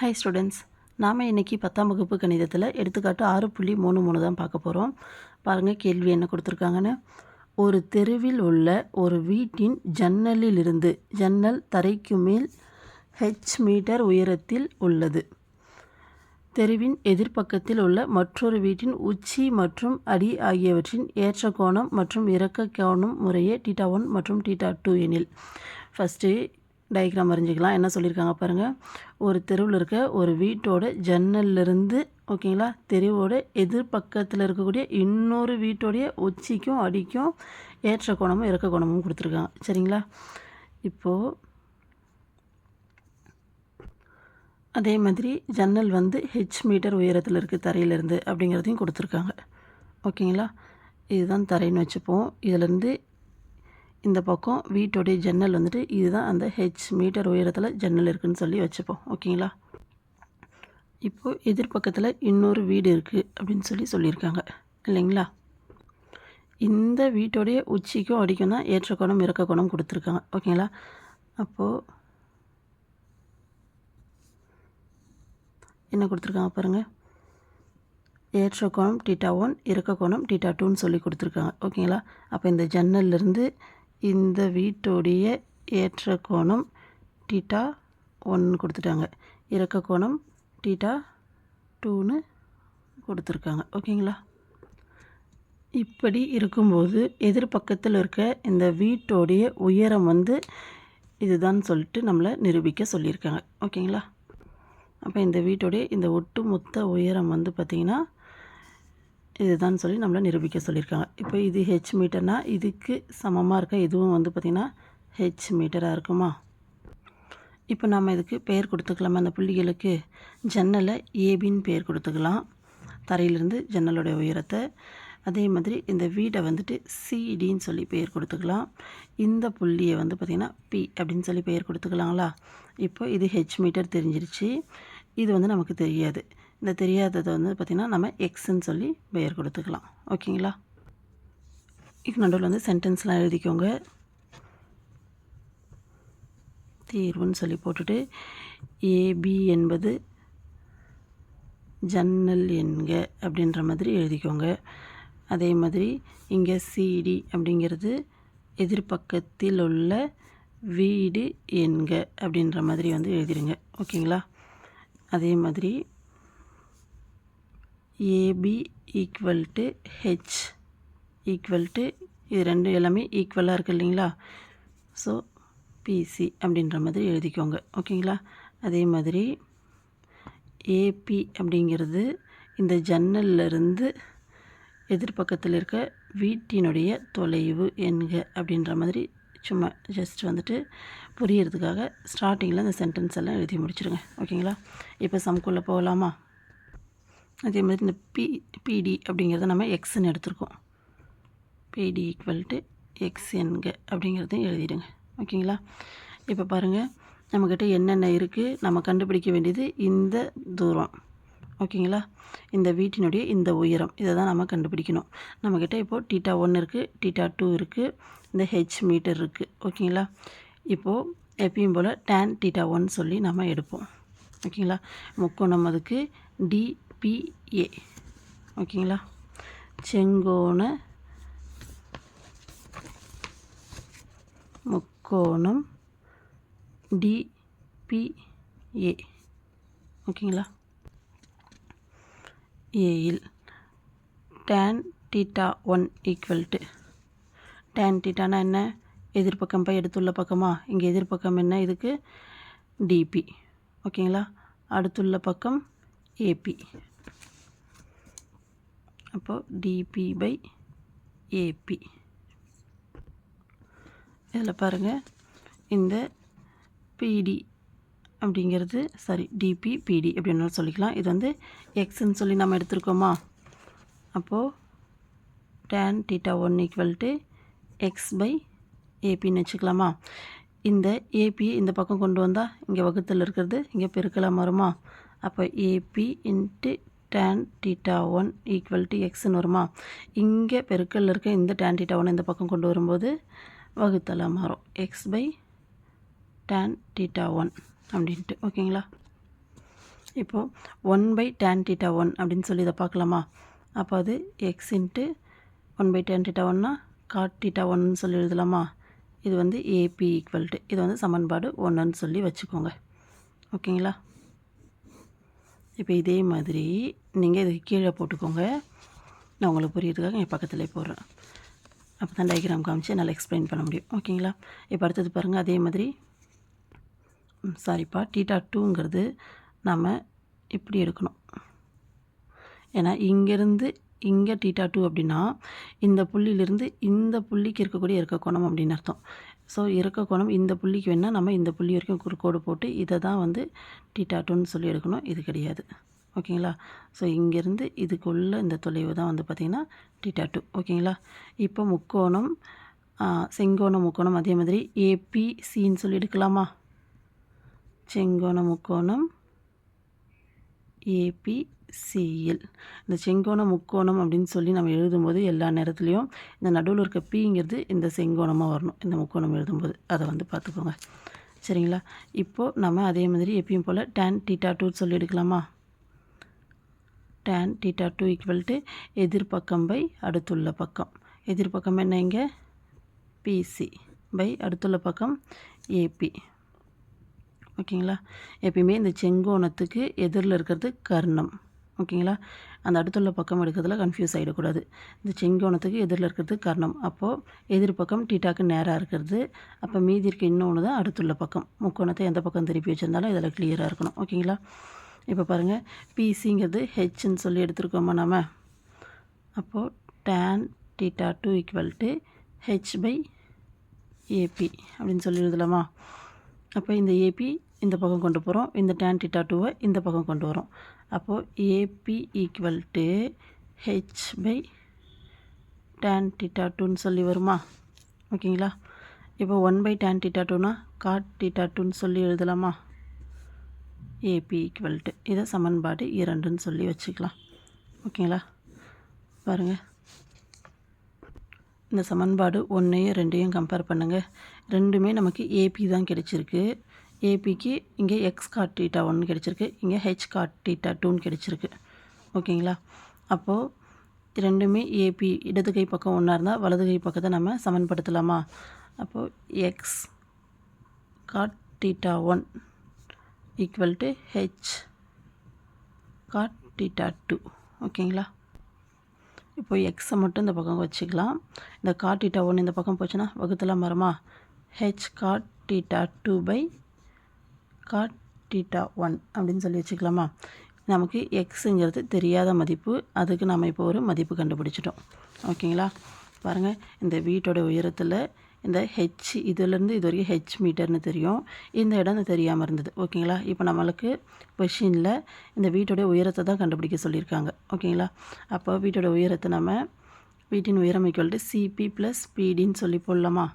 Hi students நாம் இன்றைக்கி பத்தாம் வகுப்பு கணிதத்தில் எடுத்துக்காட்டு ஆறு புள்ளி மூணு மூணு தான் பார்க்க போகிறோம் பாருங்கள் கேள்வி என்ன கொடுத்துருக்காங்கன்னு? ஒரு தெருவில் உள்ள ஒரு வீட்டின் ஜன்னலிலிருந்து ஜன்னல் தரைக்கு மேல் ஹெச் மீட்டர் உயரத்தில் உள்ளது. தெருவின் எதிர்ப்பக்கத்தில் உள்ள மற்றொரு வீட்டின் உச்சி மற்றும் அடி ஆகியவற்றின் ஏற்ற கோணம் மற்றும் இறக்க கோணம் முறையே டீட்டா ஒன் மற்றும் டீட்டா டூ எனில். ஃபஸ்ட்டு டயக்ராம் வரைஞ்சிக்கலாம் என்ன சொல்லியிருக்காங்க பாருங்கள் ஒரு தெருவில் இருக்க ஒரு வீட்டோட ஜன்னல்லேருந்து ஓகேங்களா தெருவோட எதிர்பக்கத்தில் இருக்கக்கூடிய இன்னொரு வீட்டோடைய உச்சிக்கும் அடிக்கும் ஏற்ற கோணமும் இறக்க கோணமும் கொடுத்துருக்காங்க. சரிங்களா? இப்போது அதே மாதிரி ஜன்னல் வந்து ஹெச் மீட்டர் உயரத்தில் இருக்குது தரையிலேருந்து அப்படிங்கிறதையும் கொடுத்துருக்காங்க. ஓகேங்களா? இதுதான் தரைன்னு வச்சுப்போம். இதிலேருந்து இந்த பக்கம் வீட்டோடைய ஜன்னல் வந்துட்டு இதுதான் அந்த ஹெச் மீட்டர் உயரத்தில் ஜன்னல் இருக்குதுன்னு சொல்லி வச்சுப்போம். ஓகேங்களா? இப்போது எதிர்பக்கத்தில் இன்னொரு வீடு இருக்குது அப்படின்னு சொல்லி சொல்லியிருக்காங்க. இல்லைங்களா? இந்த வீட்டோடைய உச்சிக்கும் அடிக்கும் தான் ஏற்ற குணம் இறக்க குணம் கொடுத்துருக்காங்க. ஓகேங்களா? அப்போது என்ன கொடுத்துருக்காங்க பாருங்கள் ஏற்ற கோணம் டீட்டா ஒன் இறக்க கோணம் டீட்டா டூன்னு சொல்லி கொடுத்துருக்காங்க. ஓகேங்களா? அப்போ இந்த ஜன்னல்லேருந்து இந்த வீட்டோடைய ஏற்ற கோணம் டீட்டா ஒன்று கொடுத்துட்டாங்க. இறக்க கோணம் டீட்டா டூன்னு கொடுத்துருக்காங்க. ஓகேங்களா? இப்படி இருக்கும்போது எதிர்பக்கத்தில் இருக்க இந்த வீட்டோடைய உயரம் வந்து இதுதான் சொல்லிட்டு நம்மளை நிரூபிக்க சொல்லியிருக்காங்க. ஓகேங்களா? அப்போ இந்த வீட்டோடைய இந்த ஒட்டுமொத்த உயரம் வந்து பார்த்திங்கன்னா இதுதான் சொல்லி நம்மளை நிரூபிக்க சொல்லியிருக்காங்க. இப்போ இது ஹெச் மீட்டர்னால் இதுக்கு சமமாக இருக்க இதுவும் வந்து பார்த்திங்கன்னா ஹெச் மீட்டராக இருக்குமா? இப்போ நம்ம இதுக்கு பெயர் கொடுத்துக்கலாமா? அந்த புள்ளிகளுக்கு ஜன்னலை ஏபின்னு பெயர் கொடுத்துக்கலாம். தரையிலிருந்து ஜன்னலோடைய உயரத்தை. அதே மாதிரி இந்த வீடை வந்துட்டு சிடின்னு சொல்லி பெயர் கொடுத்துக்கலாம். இந்த புள்ளியை வந்து பார்த்திங்கன்னா பி அப்படின்னு சொல்லி பெயர் கொடுத்துக்கலாங்களா? இப்போ இது ஹெச் மீட்டர் தெரிஞ்சிருச்சு. இது வந்து நமக்கு தெரியாது. இந்த தெரியாததை வந்து பார்த்திங்கன்னா நம்ம எக்ஸ்ன்னு சொல்லி பெயர் கொடுத்துக்கலாம். ஓகேங்களா? இப்போ நடுவில் வந்து சென்டென்ஸ்லாம் எழுதிக்கோங்க. தீர்வுன்னு சொல்லி போட்டுட்டு ஏபி என்பது ஜன்னல் என்க அப்படின்ற மாதிரி எழுதிக்கோங்க. அதே மாதிரி இங்கே சிடி அப்படிங்கிறது எதிர்பக்கத்தில் உள்ள வீடு என்க அப்படின்ற மாதிரி வந்து எழுதிடுங்க ஓகேங்களா? அதே மாதிரி AB equal to H equal to இது ரெண்டு எல்லாமே ஈக்குவலாக இருக்குது இல்லைங்களா? ஸோ பிசி அப்படின்ற மாதிரி எழுதிக்கோங்க. ஓகேங்களா? அதே மாதிரி ஏபி அப்படிங்கிறது இந்த ஜன்னல்லிருந்து எதிர்பக்கத்தில் இருக்க வீட்டினுடைய தொலைவு என்க அப்படின்ற மாதிரி சும்மா ஜஸ்ட் வந்துட்டு புரியறதுக்காக ஸ்டார்டிங்கில் அந்த சென்டென்ஸ் எல்லாம் எழுதி முடிச்சிருங்க. ஓகேங்களா? இப்போ சம்குள்ளே போகலாமா? அதே மாதிரி இந்த பி பிடி அப்படிங்கிறத நம்ம எக்ஸ்ன்னு எடுத்திருக்கோம். பிடி ஈக்குவல் டு எக்ஸ் என்க அப்படிங்கிறதையும் எழுதிடுங்க. ஓகேங்களா? இப்போ பாருங்கள் நம்மக்கிட்ட என்னென்ன இருக்குது நம்ம கண்டுபிடிக்க வேண்டியது இந்த தூரம். ஓகேங்களா? இந்த வீட்டினுடைய இந்த உயரம். இதை தான் நம்ம கண்டுபிடிக்கணும். நம்மக்கிட்ட இப்போது டீட்டா ஒன் இருக்குது டீட்டா டூ இருக்குது இந்த ஹெச் மீட்டர் இருக்குது ஓகேங்களா? இப்போது எப்பயும் போல் டேன் டீட்டா ஒன் சொல்லி நம்ம எடுப்போம். ஓகேங்களா? முக்கோணம் அதுக்கு டி பிஏ ஓகேங்களா? செங்கோண முக்கோணம் டிபிஏ ஓகேங்களா? ஏயில் tan theta one equal to tan டீட்டானா என்ன? எதிர்பக்கம் போய் எடுத்துள்ள பக்கமா? இங்கே எதிர்பக்கம் என்ன? இதுக்கு டிபி ஓகேங்களா? அடுத்துள்ள பக்கம் ஏபி அப்போது டிபி பை ஏபி இதில் பாருங்கள் இந்த பிடி அப்படிங்கிறது சாரி டிபி பிடி அப்படின்னு சொல்லிக்கலாம். இது வந்து எக்ஸ்ன்னு சொல்லி நம்ம எடுத்துருக்கோமா? அப்போது tan theta one equal to x by ஏபின்னு வச்சுக்கலாமா? இந்த ஏபி இந்த பக்கம் கொண்டு வந்தால் இங்கே வகுத்தில் இருக்கிறது இங்கே பெருக்கலாம் வருமா? அப்போ AB into tan theta one equal to எக்ஸ்ன்னு வருமா? இங்கே பெருக்கல் இருக்க இந்த டேன் டீட்டா ஒன் இந்த பக்கம் கொண்டு வரும்போது வகுத்தலாக மாறும். X by tan theta one அப்படின்ட்டு. ஓகேங்களா? இப்போது one by tan theta one அப்படின்னு சொல்லி இதை பார்க்கலாமா? அப்போ அது x into one by tan theta ஒன்னா காட் டீட்டா ஒன்னு சொல்லி எழுதலாமா? இது வந்து ஏபி ஈக்குவல் டு இது வந்து சமன்பாடு ஒன்றுன்னு சொல்லி வச்சுக்கோங்க. ஓகேங்களா? இப்போ இதே மாதிரி நீங்கள் இதுக்கு கீழே போட்டுக்கோங்க. நான் உங்களுக்கு புரியுறதுக்காக என் பக்கத்துலேயே போடுறேன். அப்போ தான் டயக்ராம் காமிச்சு என்னால் எக்ஸ்பிளைன் பண்ண முடியும். ஓகேங்களா? இப்போ அடுத்தது பாருங்கள் அதே மாதிரி சாரிப்பா டீட்டா டூங்கிறது நம்ம இப்படி எடுக்கணும். ஏன்னா இங்கேருந்து இங்கே டீட்டா டூ அப்படின்னா இந்த புள்ளியிலிருந்து இந்த புள்ளிக்கு இருக்கக்கூடிய இருக்க கோணம் அப்படின்னு அர்த்தம். ஸோ இருக்க கோணம் இந்த புள்ளிக்கு வேணால் நம்ம இந்த புள்ளி வரைக்கும் குறுக்கோடு போட்டு இதை தான் வந்து டீட்டா டூன்னு சொல்லி எடுக்கணும். இது கிடையாது. ஓகேங்களா? ஸோ இங்கேருந்து இதுக்குள்ளே இந்த தொலைவு தான் வந்து பார்த்திங்கன்னா டீட்டா டூ. ஓகேங்களா? இப்போ முக்கோணம் செங்கோணம் முக்கோணம் அதே மாதிரி ஏபிசின்னு சொல்லி எடுக்கலாமா? செங்கோண முக்கோணம் ஏபி சிஇல் இந்த செங்கோணம் முக்கோணம் அப்படின்னு சொல்லி நம்ம எழுதும்போது எல்லா நேரத்துலையும் இந்த நடுவில் இருக்க பிங்கிறது இந்த செங்கோணமாக வரணும். இந்த முக்கோணம் எழுதும்போது. அதை வந்து பார்த்துக்கோங்க. சரிங்களா? இப்போது நம்ம அதே மாதிரி எப்பயும் போல் டேன் டீட்டா டூ சொல்லி எடுக்கலாமா? Tan theta two equal to எதிர்பக்கம் by அடுத்துள்ள பக்கம். எதிர்பக்கம் என்ன இங்கே? பிசி பை அடுத்துள்ள பக்கம் ஏபி ஓகேங்களா? எப்பயுமே இந்த செங்கோணத்துக்கு எதிரில் இருக்கிறது கர்ணம். ஓகேங்களா? அந்த அடுத்துள்ள பக்கம் எடுக்கிறதுல கன்ஃபியூஸ் ஆகிடக்கூடாது இந்த செங்கோணத்துக்கு எதிரில் இருக்கிறது கர்ணம். அப்போது எதிர் பக்கம் டீட்டாக்கு நேராக இருக்கிறது. அப்போ மீதி இருக்க இன்னொன்று தான் அடுத்துள்ள பக்கம். முக்கோணத்தை எந்த பக்கம் திருப்பி வச்சிருந்தாலும் இதில் கிளியராக இருக்கணும். ஓகேங்களா? இப்போ பாருங்கள் பிசிங்கிறது ஹெச்ன்னு சொல்லி எடுத்துருக்கோமா நம்ம அப்போது tan theta two equal to H by AB அப்படின்னு சொல்லி எழுதலாமா? அப்போ இந்த ஏபி இந்த பக்கம் கொண்டு போகிறோம் இந்த டேன் டீட்டா டூவை இந்த பக்கம் கொண்டு வரோம் அப்போது AB equal to H by tan theta டூன்னு சொல்லி வருமா? ஓகேங்களா இப்போ ஒன் பை டேன் டீட்டா டூனா காட் டீட்டா டூன்னு சொல்லி எழுதலாமா? ஏபி ஈக்குவல் டு இதை சமன்பாடு இரண்டுன்னு சொல்லி வச்சுக்கலாம். ஓகேங்களா பாருங்கள் இந்த சமன்பாடு ஒன்றையும் ரெண்டையும் கம்பேர் பண்ணுங்கள் ரெண்டுமே நமக்கு ஏபி தான் கிடைச்சிருக்கு. ஏபிக்கு இங்கே எக்ஸ் காட் டீட்டா ஒன்று கிடச்சிருக்கு. இங்கே ஹெச் காட் டீட்டா டூன்னு கிடச்சிருக்கு. ஓகேங்களா? அப்போது ரெண்டுமே ஏபி இடது கை பக்கம் ஒன்றா இருந்தால் வலது கை பக்கத்தை நம்ம சமன்படுத்தலாமா? அப்போது x cot theta one equal to H cot theta two ஓகேங்களா? இப்போ எக்ஸை மட்டும் இந்த பக்கம் வச்சுக்கலாம். இந்த காட் டீட்டா ஒன்று இந்த பக்கம் போச்சுன்னா வகுத்தலாம் மரமா H cot theta two by cot theta one அப்படின்னு சொல்லி வச்சுக்கலாமா? நமக்கு எக்ஸுங்கிறது தெரியாத மதிப்பு அதுக்கு நம்ம இப்போ ஒரு மதிப்பு கண்டுபிடிச்சிட்டோம். ஓகேங்களா? பாருங்கள் இந்த வீட்டோட உயரத்தில் இந்த ஹெச் இதுலேருந்து இது வரைக்கும் ஹெச் மீட்டர்னு தெரியும். இந்த இடம் தெரியாமல் இருந்தது. ஓகேங்களா? இப்போ நம்மளுக்கு கொஷினில் இந்த வீட்டோட உயரத்தை தான் கண்டுபிடிக்க சொல்லியிருக்காங்க. ஓகேங்களா? அப்போ வீட்டோட உயரத்தை நம்ம வீட்டின் உயரம் ஈக்குவல் சிபி ப்ளஸ் பிடின்னு சொல்லி போடலாமா?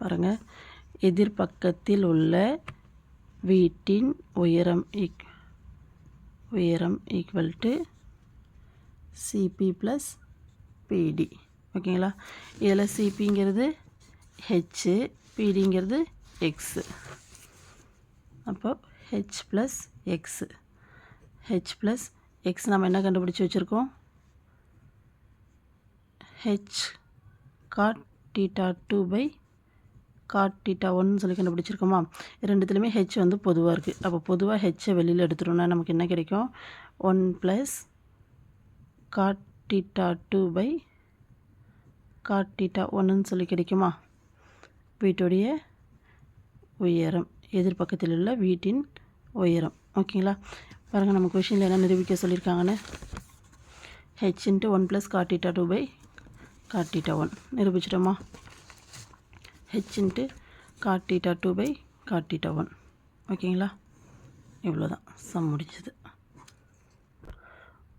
பாருங்கள் எதிர்பக்கத்தில் உள்ள வீட்டின் உயரம் ஈக் உயரம் ஈக்குவல் டு சிபி ப்ளஸ் பிடி ஓகேங்களா? இதில் சிபிங்கிறது ஹெச்சு பிடிங்கிறது எக்ஸு அப்போ H plus x H plus x நம்ம என்ன கண்டுபிடிச்சி வச்சுருக்கோம்? H cot theta two by cot theta ஒன்று ஒன்னு சொல்லி கண்டுபிடிச்சிருக்கோமா? ரெண்டுத்துலேயுமே ஹெச் வந்து பொதுவாக இருக்குது அப்போ பொதுவாக ஹெச்சை வெளியில் எடுத்துட்டோம்னா நமக்கு என்ன கிடைக்கும்? One plus cot theta two by cot theta ஒன்றுன்னு சொல்லி கிடைக்குமா? வீட்டுடைய உயரம் எதிர்பக்கத்தில் உள்ள வீட்டின் உயரம். ஓகேங்களா பாருங்கள் நம்ம கொஷினில் என்ன நிரூபிக்க சொல்லியிருக்காங்கன்னு? H into one plus cot theta two by cot theta one நிரூபிச்சிட்டோமா? H into cot theta two by cot theta one ஓகேங்களா? இவ்வளோ தான் சம் முடிச்சது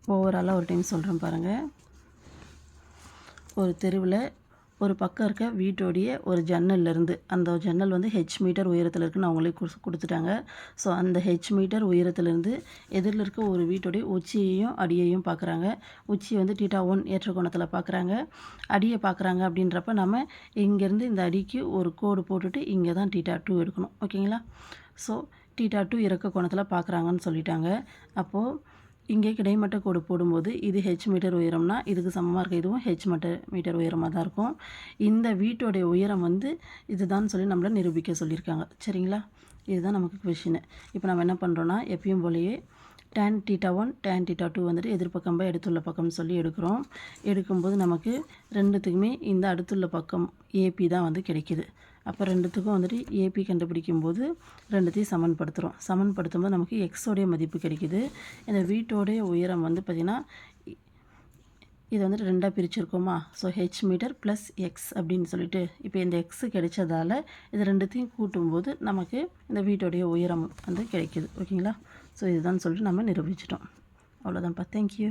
ஓவராலாக ஒரு டைம் சொல்கிறேன் பாருங்கள் ஒரு தெருவில் ஒரு பக்கம் இருக்க வீட்டோடைய ஒரு ஜன்னல்லேருந்து அந்த ஜன்னல் வந்து ஹெச் மீட்டர் உயரத்தில் இருக்குன்னு அவங்களே கொடுத்துட்டாங்க. ஸோ அந்த ஹெச் மீட்டர் உயரத்துலேருந்து எதிரில் இருக்க ஒரு வீட்டோடைய உச்சியையும் அடியையும் பார்க்குறாங்க உச்சி வந்து டீட்டா ஒன் ஏற்ற கோணத்தில் பார்க்குறாங்க அடியை பார்க்குறாங்க அப்படின்றப்ப நம்ம இங்கேருந்து இந்த அடிக்கு ஒரு கோடு போட்டுட்டு இங்கே தான் டீட்டா டூ எடுக்கணும் ஓகேங்களா ஸோ டீட்டா டூ இறக்க கோணத்தில் பார்க்குறாங்கன்னு சொல்லிட்டாங்க. அப்போது இங்கே கிடைமட்ட கோடு போடும்போது இது ஹெச் மீட்டர் உயரம்னா இதுக்கு சமமாக இருக்க இதுவும் ஹெச் மீட்டர் மீட்டர் உயரமாக தான் இருக்கும். இந்த வீட்டோடைய உயரம் வந்து இதுதான் சொல்லி நம்மளை நிரூபிக்க சொல்லியிருக்காங்க. சரிங்களா? இதுதான் நமக்கு கொஷின் இப்போ நம்ம என்ன பண்ணுறோன்னா எப்பயும் போலயே tan theta one tan theta two வந்துட்டு எதிர்பக்கம் எடுத்துள்ள அடுத்துள்ள பக்கம்னு சொல்லி எடுக்கிறோம். எடுக்கும்போது நமக்கு ரெண்டுத்துக்குமே இந்த அடுத்துள்ள பக்கம் ஏபி தான் வந்து கிடைக்கிது. அப்போ ரெண்டுத்துக்கும் வந்துட்டு ஏபி கண்டுபிடிக்கும் போது ரெண்டுத்தையும் சமன்படுத்துகிறோம் சமன்படுத்தும் போது நமக்கு எக்ஸோடைய மதிப்பு கிடைக்கிது. இந்த வீட்டோடைய உயரம் வந்து பார்த்திங்கன்னா இதை வந்துட்டு ரெண்டாக பிரிச்சிருக்கோமா? So H metre plus x அப்படின்னு சொல்லிட்டு இப்போ இந்த எக்ஸ் கிடைச்சதால இது ரெண்டுத்தையும் கூட்டும்போது நமக்கு இந்த வீட்டோடைய உயரம் வந்து கிடைக்கிது. ஓகேங்களா? ஸோ இதுதான் சொல்லிட்டு நம்ம நிரூபிச்சிட்டோம். அவ்வளோதான்ப்பா தேங்க்யூ